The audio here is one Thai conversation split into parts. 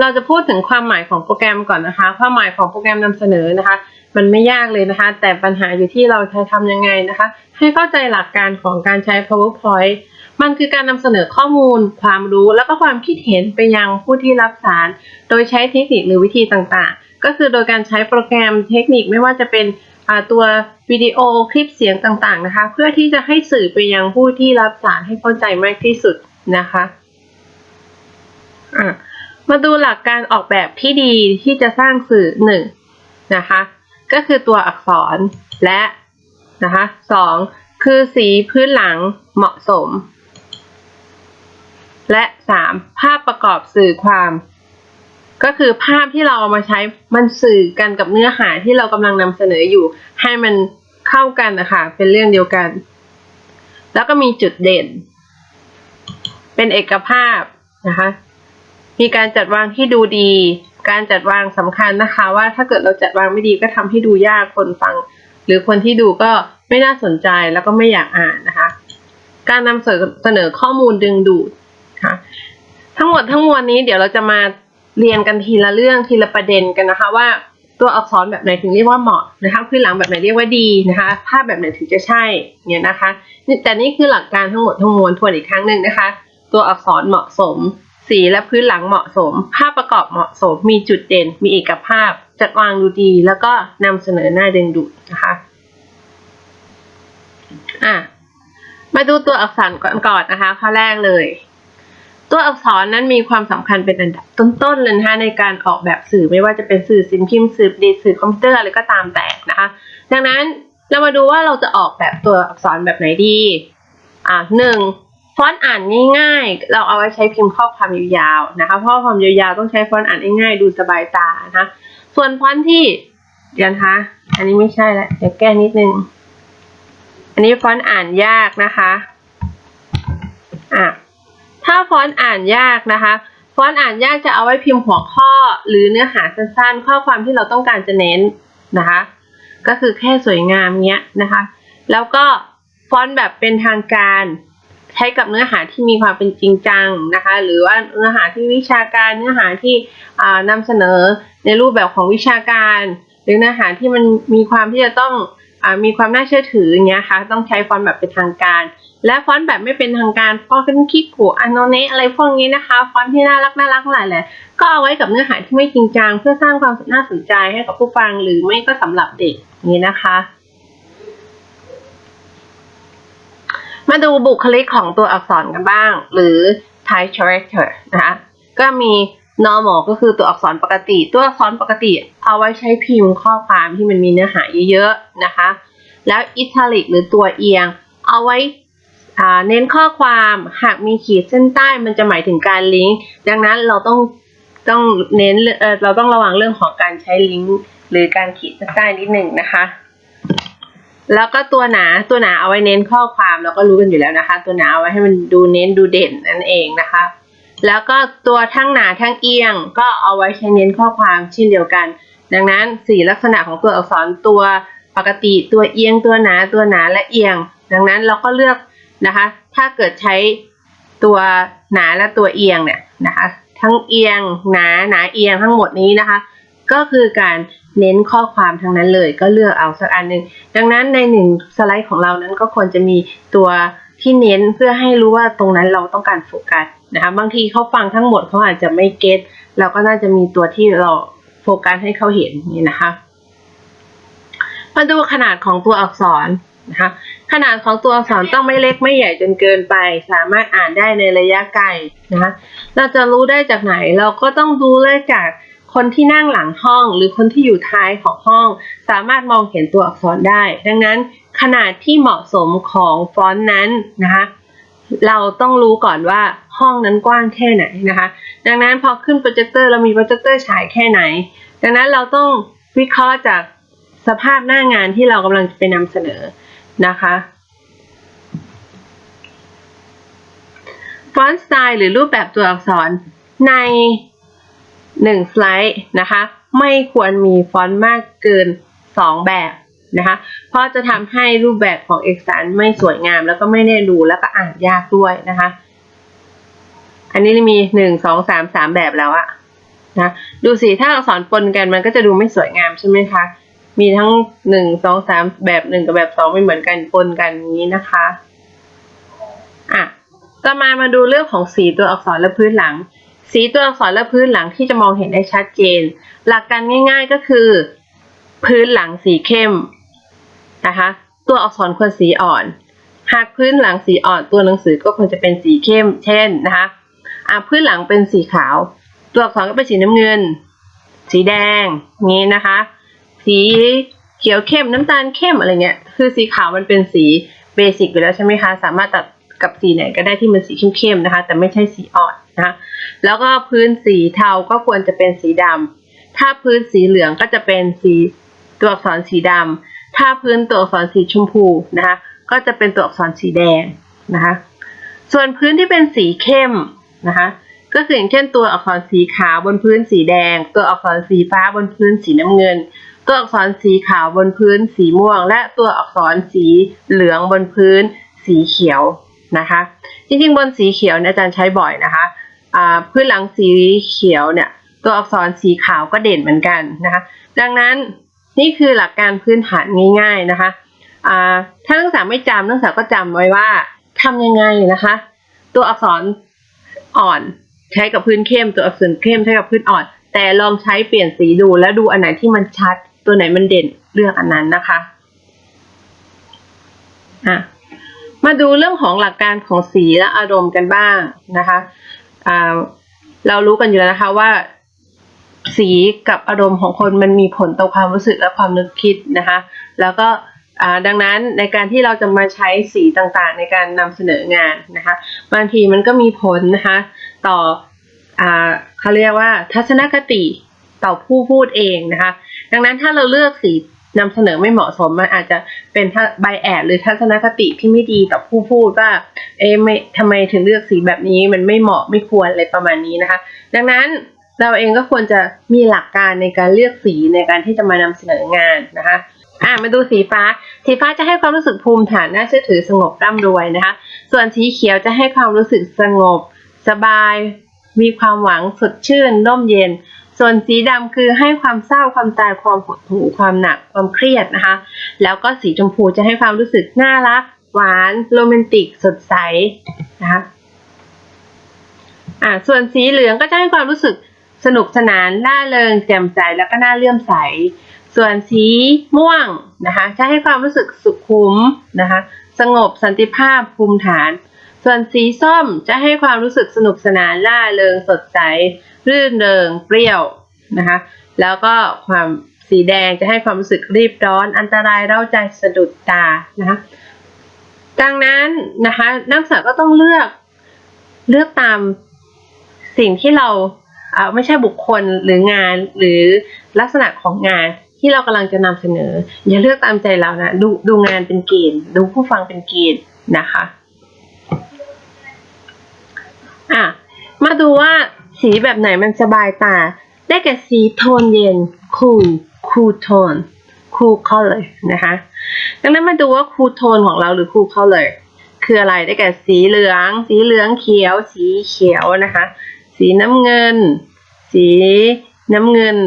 เราจะพูดถึงความหมายของโปรแกรมก่อนนะคะ ความหมายของโปรแกรมนำเสนอนะคะ มันไม่ยากเลยนะคะ แต่ปัญหาอยู่ที่เราจะทำยังไงนะคะ ให้เข้าใจหลักการของการใช้ powerpoint มันคือการนำเสนอข้อมูล ความรู้แล้วก็ความคิดเห็นไปยังผู้ที่รับสาร โดยใช้เทคนิคหรือวิธีต่างๆ ก็คือโดยการใช้โปรแกรมเทคนิคไม่ว่าจะเป็นตัววิดีโอคลิปเสียงต่างๆนะคะ เพื่อที่จะให้สื่อไปยังผู้ที่รับสารให้เข้าใจมากที่สุดนะคะอะ มาดูหลักการออกแบบที่ดีที่จะสร้างสื่อหนึ่งนะคะ ก็คือตัวอักษรและนะคะสองคือสีพื้นหลังเหมาะสม และสามภาพประกอบสื่อความ ก็คือภาพที่เราเอามาใช้มันสื่อกันกับเนื้อหาที่เรากำลังนำเสนออยู่ ให้มันเข้ากันนะคะเป็นเรื่องเดียวกัน แล้วก็มีจุดเด่น เป็นเอกภาพนะคะ มีการจัดวางที่ดูดี การจัดวางสำคัญนะคะ ว่าถ้าเกิดเราจัดวางไม่ดีก็ทำให้ดูยากคนฟัง หรือคนที่ดูก็ไม่น่าสนใจแล้วก็ไม่อยากอ่านนะคะ การนำเสนอข้อมูลดึงดูดค่ะทั้งหมดทั้งมวลนี้เดี๋ยวเราจะมาเรียนกันทีละเรื่องทีละประเด็นกันนะคะว่าตัวอักษรแบบไหนถึงเรียกว่าเหมาะนะคะพื้นหลังแบบไหนเรียกว่าดีนะคะภาพแบบไหนถึงจะใช่เนี่ยนะคะแต่นี่คือหลักการทั้งหมดทั้งมวลทวนอีกครั้งหนึ่งนะคะ ตัวอักษรเหมาะสม สีและพื้นหลังเหมาะสม ภาพประกอบเหมาะสม มีจุดเด่น มีเอกภาพ จัดวางดูดี แล้วก็นำเสนอหน้าดึงดูดนะคะอะมาดูตัวอักษรก่อนนะคะ ข้อแรกเลย ตัวอักษรนั้นมีความสำคัญเป็นอันดับต้นๆเลยนะคะในการออกแบบสื่อไม่ว่าจะเป็นสื่อสิ่งพิมพ์สื่อดีสื่อคอมพิวเตอร์อะไรก็ตามแต่นะคะ ดังนั้นเรามาดูว่าเราจะออกแบบตัวอักษรแบบไหนดีอะหนึ่ง ฟอนต์อ่านง่ายๆ เราเอาไว้ใช้พิมพ์ข้อความยาวๆนะคะเพราะความยาวๆต้องใช้ฟอนต์อ่านง่ายๆ ดูสบายตานะคะส่วนฟอนต์ที่เดี๋ยวนะคะ อันนี้ไม่ใช่แล้วเดี๋ยวแก้นิดนึง อันนี้ฟอนต์อ่านยากนะคะอะถ้าฟอนต์อ่านยากนะคะ ฟอนต์อ่านยากจะเอาไว้พิมพ์หัวข้อหรือเนื้อหาสั้นๆ ข้อความที่เราต้องการจะเน้นนะคะ ก็คือแค่สวยงามเนี้ยนะคะ แล้วก็ฟอนต์แบบเป็นทางการ ใช้กับเนื้อหาที่มีความเป็นจริงจังนะคะ หรือว่าเนื้อหาที่วิชาการเนื้อหาที่นำเสนอในรูปแบบของวิชาการ หรือเนื้อหาที่มันมีความที่จะต้องอมีความน่าเชื่อถืออย่างเงี้ยค่ะต้องใช้ฟอนต์แบบเป็นทางการ และฟอนต์แบบไม่เป็นทางการฟอนต์คิกุอันโนเนะอะไรพวกนี้นะคะฟอนต์ที่น่ารักน่ารักหลายแหละก็เอาไว้กับเนื้อหาที่ไม่จริงจังเพื่อสร้างความน่าสนใจให้กับผู้ฟังหรือไม่ก็สำหรับเด็กนี้นะคะ มาดูบุคลิกของตัวอักษรกันบ้าง หรือ type character นะคะ ก็มี normal ก็คือตัวอักษรปกติ ตัวอักษรปกติเอาไว้ใช้พิมพ์ข้อความที่มันมีเนื้อหาเยอะๆนะคะ แล้ว italic หรือตัวเอียง เอาไว้เน้นข้อความหากมีขีดเส้นใต้มันจะหมายถึงการลิงก์ดังนั้นเราต้องต้องเน้นเเราต้องระวังเรื่องของการใช้ลิงก์หรือการขีดเส้นใต้นิดหนึ่งนะคะ แล้วก็ตัวหนาตัวหนาเอาไว้เน้นข้อความเราก็รู้กันอยู่แล้วนะคะ ตัวหนาเอาไว้ให้มันดูเน้นดูเด่นนั่นเองนะคะ แล้วก็ตัวทั้งหนาทั้งเอียง ก็เอาไว้ใช้เน้นข้อความเช่นเดียวกัน ดังนั้นสี่ลักษณะของตัวอักษรตัวปกติตัวเอียงตัวหนาตัวหนาและเอียง ดังนั้นเราก็เลือกนะคะ ถ้าเกิดใช้ตัวหนาและตัวเอียงเนี่ยนะคะ ทั้งเอียงหนาหนาเอียงทั้งหมดนี้นะคะ ก็คือการ เน้นข้อความทั้งนั้นเลย ก็เลือกเอาสักอันหนึ่งดังนั้นในหนึ่งสไลด์ของเรานั้นก็ควรจะมีตัวที่เน้นเพื่อให้รู้ว่าตรงนั้นเราต้องการโฟกัสนะคะบางทีเขาฟังทั้งหมดเขาอาจจะไม่เก็ตเราก็น่าจะมีตัวที่เราโฟกัสให้เขาเห็นนี่นะคะ มาดูขนาดของตัวอักษรนะคะขนาดของตัวอักษรต้องไม่เล็กไม่ใหญ่จนเกินไป สามารถอ่านได้ในระยะไกลนะคะเราจะรู้ได้จากไหนเราก็ต้องดูได้จาก คนที่นั่งหลังห้อง หรือคนที่อยู่ท้ายของห้อง สามารถมองเห็นตัวอักษรได้ ดังนั้นขนาดที่เหมาะสมของฟอนต์นั้นนะคะเราต้องรู้ก่อนว่าห้องนั้นกว้างแค่ไหนนะคะ ดังนั้นพอขึ้นโปรเจคเตอร์เรามีโปรเจคเตอร์ฉายแค่ไหน ดังนั้นเราต้องวิเคราะห์จากสภาพหน้างานที่เรากำลังจะไปนำเสนอนะคะฟอนต์สไตล์หรือรูปแบบตัวอักษรใน หนึ่งสไลด์นะคะไม่ควรมีฟอนต์มากเกิน 2 แบบนะคะเพราะจะทำให้รูปแบบของเอกสารไม่สวยงาม แล้วก็ไม่แน่ดูแล้วก็อ่านยากด้วยนะคะ อันนี้มีหนึ่งสองสามสามแบบแล้วอะนะดูสิถ้าอักษรปนกันมันก็จะดูไม่สวยงามใช่ไหมคะมีทั้งหนึ่งสองสามแบบหนึ่งกับแบบสองไม่เหมือนกันปนกันนี้นะคะอะต่อมามาดูเรื่องของสีตัวอักษรและพื้นหลัง สีตัวอักษรและพื้นหลังที่จะมองเห็นได้ชัดเจน หลักการง่ายๆก็คือ พื้นหลังสีเข้มนะคะ ตัวอักษรควรสีอ่อน หากพื้นหลังสีอ่อน ตัวหนังสือก็ควรจะเป็นสีเข้ม เช่นนะคะอะพื้นหลังเป็นสีขาว ตัวอักษรก็เป็นสีน้ำเงิน สีแดงงี้นะคะ สีเขียวเข้มน้ำตาลเข้มอะไรเงี้ยคือสีขาวมันเป็นสีเบสิกอยู่แล้วใช่ไหมคะสามารถตัดกับสีไหนก็ได้ที่มันสีเข้มๆนะคะ แต่ไม่ใช่สีอ่อนนะคะ แล้วก็พื้นสีเทาก็ควรจะเป็นสีดำถ้าพื้นสีเหลืองก็จะเป็นสีตัวอักษรสีดำถ้าพื้นตัวอักษรสีชมพูนะคะก็จะเป็นตัวอักษรสีแดงนะคะ ส่วนพื้นที่เป็นสีเข้มนะคะก็คืออย่างเช่นตัวอักษรสีขาวบนพื้นสีแดง ตัวอักษรสีฟ้าบนพื้นสีน้ำเงิน ตัวอักษรสีขาวบนพื้นสีม่วง และตัวอักษรสีเหลืองบนพื้นสีเขียวนะคะ จริงๆ บนสีเขียวเนี่ยอาจารย์ใช้บ่อยนะคะ พื้นหลังสีเขียวเนี่ยตัวอักษรสีขาวก็เด่นเหมือนกันนะคะ ดังนั้นนี่คือหลักการพื้นฐานง่าย ๆนะคะถ้านักศึกษาไม่จำนักศึกษาก็จำไว้ว่าทำยังไงนะคะ ตัวอักษรอ่อนใช้กับพื้นเข้ม ตัวอักษรเข้มใช้กับพื้นอ่อน แต่ลองใช้เปลี่ยนสีดูแล้วดูอันไหนที่มันชัด ตัวไหนมันเด่นเลือกอันนั้นนะคะอะมาดูเรื่องของหลักการของสีและอารมณ์กันบ้างนะคะ เรารู้กันอยู่แล้วนะคะว่า สีกับอารมณ์ของคนมันมีผลต่อความรู้สึกและความนึกคิดนะคะ แล้วก็ดังนั้นในการที่เราจะมาใช้สีต่างๆ ในการนำเสนองานนะคะบางทีมันก็มีผลนะคะต่ออเขาเรียกว่า ทัศนคติต่อผู้พูดเองนะคะ ดังนั้นถ้าเราเลือกสี นำเสนอไม่เหมาะสมมันอาจจะเป็นใบแอดหรือทัศนคติที่ไม่ดีต่อผู้พูดว่า เอ๊ะไม่ทำไมถึงเลือกสีแบบนี้มันไม่เหมาะไม่ควรอะไรประมาณนี้นะคะ ดังนั้นเราเองก็ควรจะมีหลักการในการเลือกสีในการที่จะมานำเสนองานนะคะอะมาดูสีฟ้า สีฟ้าจะให้ความรู้สึกภูมิฐานน่าเชื่อถือสงบร่ำรวยนะคะ ส่วนสีเขียวจะให้ความรู้สึกสงบ สบาย มีความหวังสดชื่นร่มเย็น ส่วนสีดำคือให้ความเศร้าความตายความหดหู่ความหนักความเครียดนะคะ แล้วก็สีชมพูจะให้ความรู้สึกน่ารัก หวานโรแมนติก สดใสนะคะอ่าส่วนสีเหลืองก็จะให้ความรู้สึกสนุกสนานน่าเริงแจ่มใสแล้วก็น่าเลื่อมใส ส่วนสีม่วงนะคะจะให้ความรู้สึกสุขุมนะคะ สงบสันติภาพภูมิฐาน ส่วนสีส้มจะให้ความรู้สึกสนุกสนานล่าเริงสดใส รื่นเริงเปรี้ยวนะคะ แล้วก็ความสีแดงจะให้ความรู้สึกรีบร้อน อันตรายเร้าใจสะดุดตานะคะดังนั้นนะคะนักศึกษาก็ต้องเลือกเลือกตามสิ่งที่เราเอ่อไม่ใช่บุคคลหรืองานหรือลักษณะของงานที่เรากำลังจะนำเสนอ อย่าเลือกตามใจเรานะดูดูงานเป็นเกณฑ์ดูผู้ฟังเป็นเกณฑ์นะคะ อะ มาดูว่าสีแบบไหนมันสบายตา ได้แก่สีโทนเย็น cool cool tone cool color นะคะ ดังนั้นมาดูว่า cool tone ของเราหรือ cool color คืออะไร ได้แก่สีเหลือง สีเหลืองเขียว สีเขียวนะคะ สีน้ำเงิน สีน้ำเงิน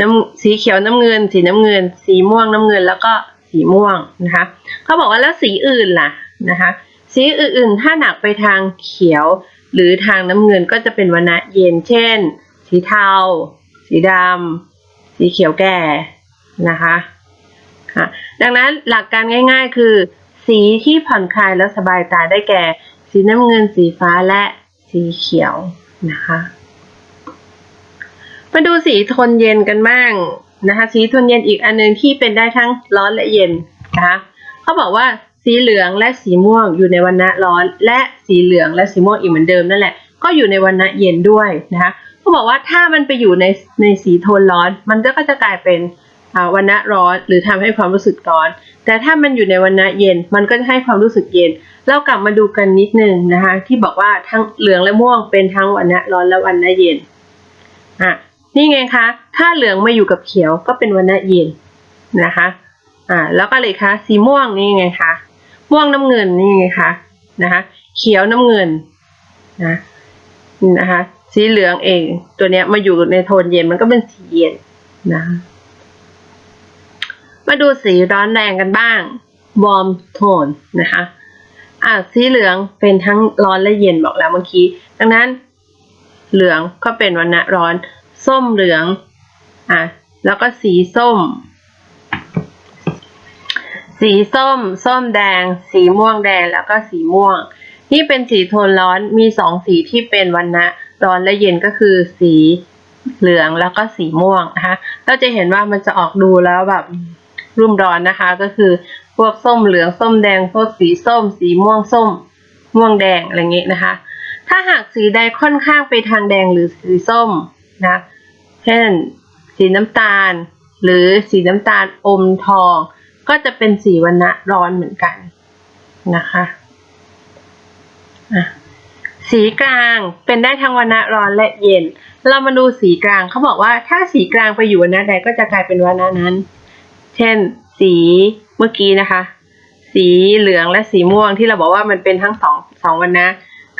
น้ำสีเขียวน้ำเงิน สีน้ำเงิน สีม่วงน้ำเงิน แล้วก็สีม่วงนะคะ เขาบอกว่าแล้วสีอื่นล่ะนะคะ สีอื่นๆ ถ้าหนักไปทางเขียว หรือทางน้ำเงินก็จะเป็นวรรณะเย็น เช่น สีเทา สีดำ สีเขียวแก่นะคะค่ะดังนั้นหลักการง่าย ๆ คือ สีที่ผ่อนคลายและสบายตาได้แก่ สีน้ำเงิน สีฟ้าและสีเขียวนะคะมาดูสีโทนเย็นกันบ้างนะคะ สีโทนเย็นอีกอันหนึงที่เป็นได้ทั้งร้อนและเย็นนะคะเขาบอกว่า สีเหลืองและสีม่วงอยู่ในวรรณะร้อน และสีเหลืองและสีม่วงอีกเหมือนเดิมนั่นแหละ ก็อยู่ในวรรณะเย็นด้วยนะคะเขาบอกว่าถ้ามันไปอยู่ในในสีโทนร้อน มันก็จะกลายเป็นอ่าวรรณะร้อนหรือทำให้ความรู้สึกร้อน แต่ถ้ามันอยู่ในวรรณะเย็นมันก็จะให้ความรู้สึกเย็น เรากลับมาดูกันนิดนึงนะคะที่บอกว่าทั้งเหลืองและม่วงเป็นทั้งวรรณะร้อนและวรรณะเย็นอะนี่ไงคะ ถ้าเหลืองมาอยู่กับเขียวก็เป็นวรรณะเย็นนะคะอ่าแล้วก็เลยคะสีม่วงนี่ไงคะ ม่วงน้ำเงินนี่ไงคะนะคะเขียวน้ำเงินนะนะคะสีเหลืองเอง ตัวเนี้ยมาอยู่ในโทนเย็นมันก็เป็นสีเย็นนะมาดูสีร้อนแรงกันบ้าง warm tone นะคะอะสีเหลืองเป็นทั้งร้อนและเย็นบอกแล้วเมื่อกี้ดังนั้นเหลืองก็เป็นวันณะร้อน ส้มเหลืองอะแล้วก็สีส้ม สีส้ม ส้มแดง สีม่วงแดงแล้วก็สีม่วง นี่เป็นสีโทนร้อนมีสองสีที่เป็นวันณะร้อนและเย็นก็คือสีเหลืองแล้วก็สีม่วงนะคะเราจะเห็นว่ามันจะออกดูแล้วแบบรุ่มร้อนนะคะ ก็คือพวกส้มเหลืองส้มแดงพวกสีส้ม สีม่วงส้ม ม่วงแดงอะไรอย่างนี้นะคะ ถ้าหากสีใดค่อนข้างไปทางแดงหรือสีส้มนะเช่น สีน้ำตาล หรือสีน้ำตาลอมทอง ก็จะเป็นสีวันะร้อนเหมือนกันนะคะะสีกลางเป็นได้ทั้งวันะร้อนและเย็น เรามาดูสีกลางเขาบอกว่าถ้าสีกลางไปอยู่วันะใดก็จะกลายเป็นวันะนั้น เช่น สีเมื่อกี้นะคะ สีเหลืองและสีม่วงที่เราบอกว่ามันเป็นทั้งสองสองวันนะ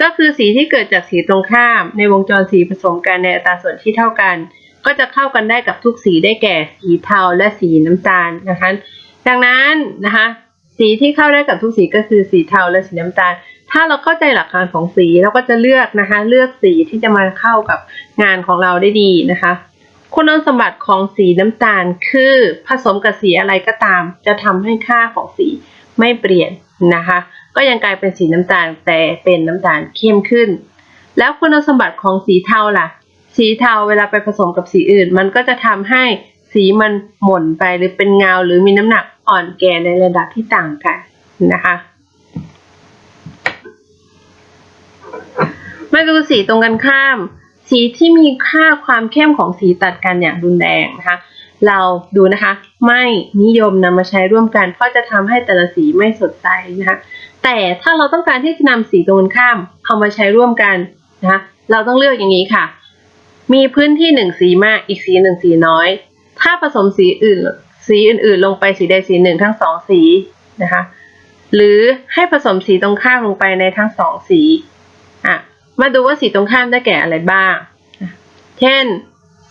ก็คือสีที่เกิดจากสีตรงข้าม ในวงจรสีผสมกันในอัตราส่วนที่เท่ากัน ก็จะเข้ากันได้กับทุกสีได้แก่สีเทาและสีน้ำตาลนะคะ ดังนั้นนะคะสีที่เข้าได้กับทุกสีก็คือสีเทาและสีน้ำตาล ถ้าเราเข้าใจหลักการของสีเราก็จะเลือกนะคะ เลือกสีที่จะมาเข้ากับงานของเราได้ดีนะคะ คุณสมบัติของสีน้ำตาลคือผสมกับสีอะไรก็ตาม จะทำให้ค่าของสีไม่เปลี่ยนนะคะ ก็ยังกลายเป็นสีน้ำตาลแต่เป็นน้ำตาลเข้มขึ้น แล้วคุณสมบัติของสีเทาล่ะ สีเทาเวลาไปผสมกับสีอื่น มันก็จะทำให้สีมันหม่นไปหรือเป็นเงาหรือมีน้ำหนัก อ่อนแก่ในระดับที่ต่างกันนะคะ มาดูสีตรงกันข้าม สีที่มีค่าความเข้มของสีตัดกันอย่างรุนแรงนะคะ เราดูนะคะ ไม่นิยมนำมาใช้ร่วมกัน เพราะจะทำให้แต่ละสีไม่สดใสนะคะ แต่ถ้าเราต้องการที่จะนำสีตรงกันข้ามเอามาใช้ร่วมกันนะคะ เราต้องเลือกอย่างนี้ค่ะ มีพื้นที่หนึ่งสีมากอีกสีหนึ่งสีน้อย ถ้าผสมสีอื่น สีอื่นๆ ลงไปสีใดสีหนึ่งทั้งสองสีนะคะ หรือให้ผสมสีตรงข้ามลงไปในทั้งสองสีอะมาดูว่าสีตรงข้ามได้แก่อะไรบ้าง เช่น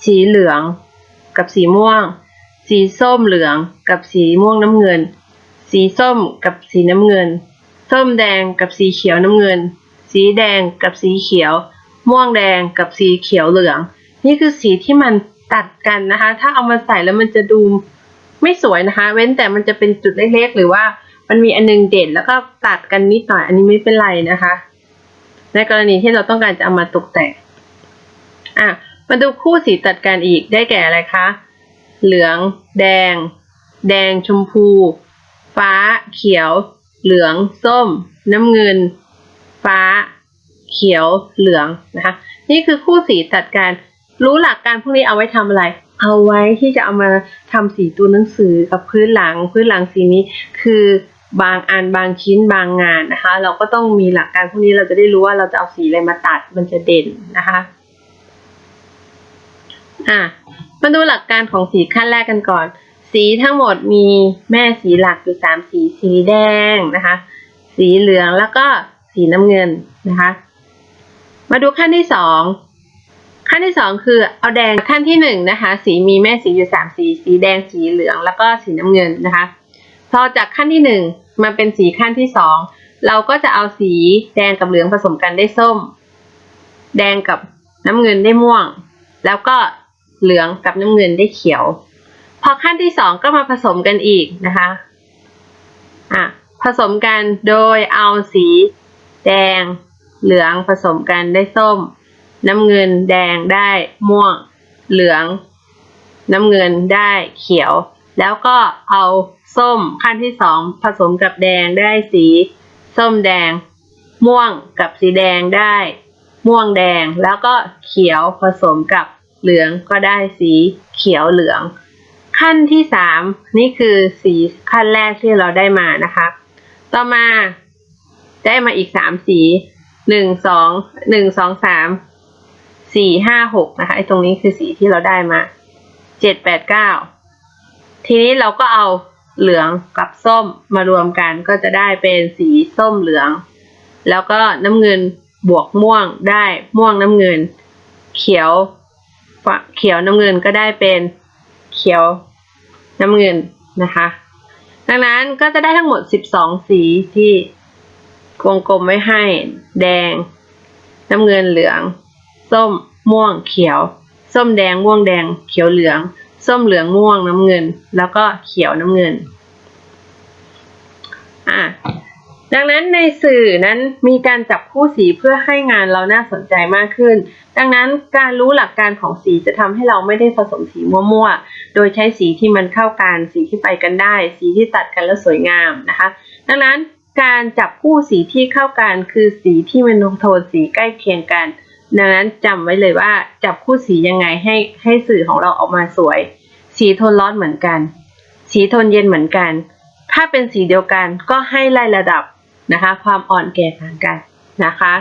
สีเหลืองกับสีม่วง สีส้มเหลืองกับสีม่วงน้ำเงิน สีส้มกับสีน้ำเงิน ส้มแดงกับสีเขียวน้ำเงิน สีแดงกับสีเขียว ม่วงแดงกับสีเขียวเหลือง นี่คือสีที่มันตัดกันนะคะ ถ้าเอามาใส่แล้วมันจะดู ไม่สวยนะคะ เว้นแต่มันจะเป็นจุดเล็กๆ หรือว่ามันมีอันนึงเด่นแล้วก็ตัดกันนิดหน่อย อันนี้ไม่เป็นไรนะคะ ในกรณีที่เราต้องการจะเอามาตกแต่งอะมาดูคู่สีตัดกันอีกได้แก่อะไรคะ เหลือง แดง แดงชมพู ฟ้า เขียว เหลือง ส้ม น้ำเงิน ฟ้า เขียว เหลืองนะคะ นี่คือคู่สีตัดกัน รู้หลักการพวกนี้เอาไว้ทำอะไร เอาไว้ที่จะเอามาทำสีตัวหนังสือกับพื้นหลัง พื้นหลังสีนี้คือบางอันบางชิ้นบางงานนะคะ เราก็ต้องมีหลักการพวกนี้เราจะได้รู้ว่าเราจะเอาสีอะไรมาตัดมันจะเด่นนะคะอะมาดูหลักการของสีขั้นแรกกันก่อน สีทั้งหมดมีแม่สีหลักอยู่สามสีสีแดงนะคะ สีเหลืองแล้วก็สีน้ำเงินนะคะ มาดูขั้นที่สอง ขั้นที่สองคือเอาแดงขั้นที่หนึ่งนะคะสีมีแม่สีอยู่สามสีสีแดงสีเหลืองแล้วก็สีน้ำเงินนะคะ พอจากขั้นที่หนึ่งมาเป็นสีขั้นที่สองเราก็จะเอาสีแดงกับเหลืองผสมกันได้ส้ม แดงกับน้ำเงินได้ม่วง แล้วก็เหลืองกับน้ำเงินได้เขียว พอขั้นที่สองก็มาผสมกันอีกนะคะอะผสมกันโดยเอาสีแดงเหลืองผสมกันได้ส้ม น้ำเงินแดงได้ม่วง เหลือง น้ำเงินได้เขียว แล้วก็เอาส้มขั้นที่สองผสมกับแดงได้สี ส้มแดง ม่วงกับสีแดงได้ ม่วงแดงแล้วก็เขียวผสมกับเหลืองก็ได้สีเขียวเหลือง ขั้นที่สามนี่คือสีขั้นแรกที่เราได้มานะคะ ต่อมาได้มาอีกสามสีหนึ่งสองหนึ่งสองสาม สี่ห้าหกนะคะไอ้ตรงนี้คือสีที่เราได้มาเจ็ดแปดเก้าทีนี้เราก็เอาเหลืองกับส้มมารวมกันก็จะได้เป็นสีส้มเหลือง แล้วก็น้ำเงินบวกม่วงได้ม่วงน้ำเงิน เขียวเขียวน้ำเงินก็ได้เป็นเขียวน้ำเงินนะคะ ดังนั้นก็จะได้ทั้งหมด 12 สีที่วงกลมไว้ให้ แดง น้ำเงินเหลือง ส้ม ม่วง เขียว ส้มแดง ม่วงแดง เขียวเหลือง ส้มเหลืองม่วงน้ำเงิน แล้วก็เขียวน้ำเงิน อะ ดังนั้นในสื่อนั้นมีการจับคู่สีเพื่อให้งานเราน่าสนใจมากขึ้น ดังนั้นการรู้หลักการของสีจะทำให้เราไม่ได้ผสมสีมั่วๆ โดยใช้สีที่มันเข้ากัน สีที่ไปกันได้ สีที่ตัดกันแล้วสวยงามนะคะ ดังนั้นการจับคู่สีที่เข้ากันคือสีที่มันโทนสีใกล้เคียงกัน ดังนั้นจำไว้เลยว่าจับคู่สียังไงให้ให้สื่อของเราออกมาสวย สีโทนร้อนเหมือนกัน สีโทนเย็นเหมือนกัน ถ้าเป็นสีเดียวกันก็ให้ไล่ระดับนะคะ ความอ่อนแก่ต่างกันนะคะ